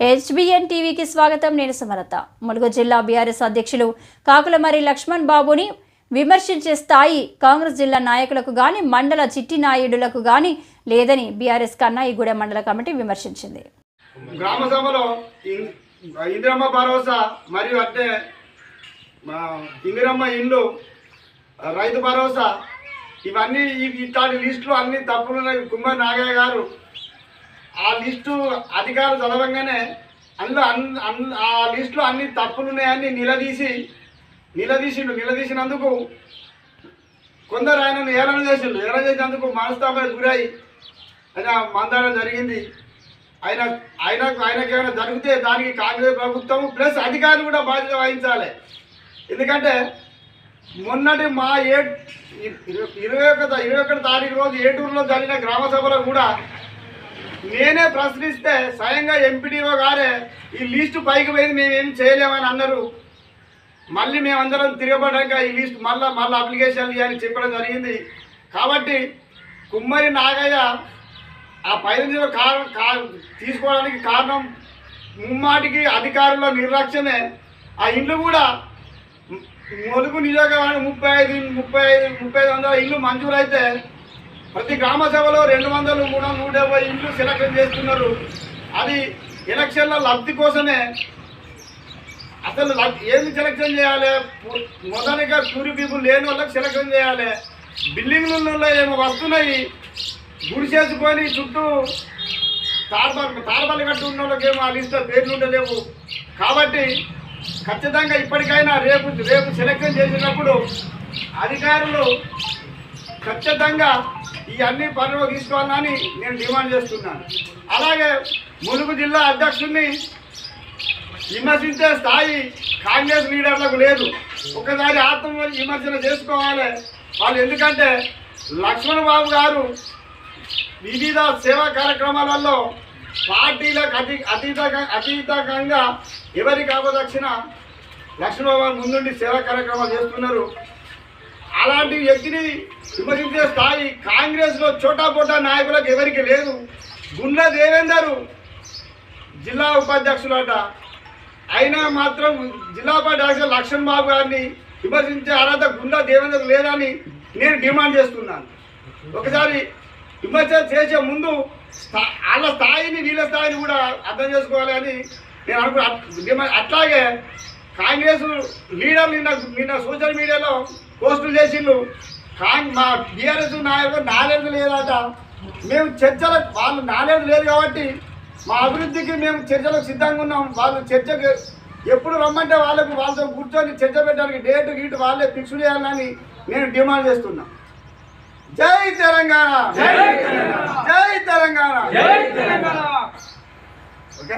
HBN టీవీకి స్వాగతం. నేను సమరత. ములుగు జిల్లా బీఆర్ఎస్ అధ్యక్షులు కాకులమరి లక్ష్మణ్ బాబుని విమర్శించే స్థాయి కాంగ్రెస్ జిల్లా నాయకులకు గాని మండల చిట్టి నాయుడులకు గాని లేదని బీఆర్ఎస్ కన్నా ఈ గూడెం మండల కమిటీ విమర్శించింది. గ్రామ సభలో ఇందిరమ్మ భరోసా మరియు అంటే ఇందిరమ్మ ఇండ్లు రైతు భరోసా ఇవన్నీ ఇట్లాంటి లిస్టులు అన్ని తప్పులు కుమార్ నాగయ్య గారు ఆ లిస్టు అధికారులు చదవంగానే అందులో అన్ అన్- ఆ లిస్టులో అన్ని తప్పులున్నాయని నిలదీసి నిలదీసిండు. నిలదీసినందుకు కొందరు ఆయనను ఏలన చేసిండు. ఏలన చేసినందుకు మనస్తాపానికి గురై ఆయన మందడం జరిగింది. ఆయన ఆయనకు ఆయనకేమైనా జరిగితే దానికి కాంగ్రెస్ ప్రభుత్వం ప్లస్ అధికారులు కూడా బాధ్యత వహించాలి. ఎందుకంటే మొన్నటి మా ఏ ఇరవై ఒకటి ఇరవై ఒకటి తారీఖు రోజు ఏటూరులో జరిగిన గ్రామ సభలో కూడా నేనే ప్రశ్నిస్తే స్వయంగా ఎంపీడీఓ గారే ఈ లిస్టు పైకి పోయింది మేమేం చేయలేమని అన్నారు. మళ్ళీ మేమందరం తిరగబడ్డాక ఈ లిస్ట్ మళ్ళీ మళ్ళీ అప్లికేషన్లు ఇవ్వని చెప్పడం జరిగింది. కాబట్టి కుమ్మరి నాగయ్య ఆ పైన కారణం తీసుకోవడానికి కారణం ముమ్మాటికి అధికారుల నిర్లక్ష్యమే. ఆ ఇండ్లు కూడా మొలుగు ములుగు నియోజకవర్గం ముప్పై ఐదు ముప్పై ఐదు ముప్పై ఐదు వందల ఇల్లు మంజూరైతే ప్రతి గ్రామ సభలో రెండు వందలు మూడు వందల నూట యాభై ఇల్లు సెలక్షన్ చేస్తున్నారు. అది ఎలక్షన్ల లబ్ధి కోసమే. అసలు లబ్- ఏమి సెలక్షన్ చేయాలి? మొదటిగా పూరి పీపుల్ లేని వాళ్ళకి సెలక్షన్ చేయాలి. బిల్డింగ్లలో ఏమో వస్తున్నాయి. గుడి చేసుకొని చుట్టూ. తారబల్ తార్బల్ కట్టు ఉన్న వాళ్ళకేమో ఆ లిస్ట్లో పేర్లు ఉండలేవు. కాబట్టి ఖచ్చితంగా ఇప్పటికైనా రేపు రేపు సెలక్షన్ చేసినప్పుడు అధికారులు ఖచ్చితంగా ఈ అన్ని పనులు తీసుకోవాలని నేను డిమాండ్ చేస్తున్నాను. అలాగే ములుగు జిల్లా అధ్యక్షుడిని విమర్శించే స్థాయి కాంగ్రెస్ లీడర్లకు లేదు. ఒకసారి ఆత్మ విమర్శన చేసుకోవాలి. వాళ్ళు ఎందుకంటే లక్ష్మణ్ బాబు గారు వివిధ సేవా కార్యక్రమాలలో పార్టీలకు అతి అతీత అతీతంగా ఎవరికి అవదక్షిణ లక్ష్మణ్ బాబు ముందుండి సేవా కార్యక్రమాలు చేస్తున్నారు. అలాంటి వ్యక్తిని విమర్శించే స్థాయి కాంగ్రెస్లో చోటా పోటా నాయకులకు ఎవరికి లేదు. గుండ్ల దేవేందర్ జిల్లా ఉపాధ్యక్షులట. అయినా మాత్రం జిల్లా ఉపాధ్యక్షులు లక్ష్మణ్ బాబు గారిని విమర్శించే అర్హత గుండా దేవేందర్ లేదని నేను డిమాండ్ చేస్తున్నాను. ఒకసారి విమర్శ చేసే ముందు వాళ్ళ స్థాయిని వీళ్ళ స్థాయిని కూడా అర్థం చేసుకోవాలి అని నేను అనుకు అట్లాగే కాంగ్రెస్ లీడర్లు నిన్న నిన్న సోషల్ మీడియాలో పోస్టులు చేసిండ్రు. కాంగ్ మా బీఆర్ఎస్ నాయకులు నాలెడ్జ్ లేదట మేము చర్చలకు వాళ్ళు నాలెడ్జ్ లేదు కాబట్టి మా అభివృద్ధికి మేము చర్చలకు సిద్ధంగా ఉన్నాం. వాళ్ళు చర్చకు ఎప్పుడు రమ్మంటే వాళ్ళకు వాళ్ళతో కూర్చొని చర్చ పెట్టడానికి డేట్ గీట్ వాళ్ళే ఫిక్స్ చేయాలని నేను డిమాండ్ చేస్తున్నా. జై తెలంగాణ! జై తెలంగాణ! ఓకే?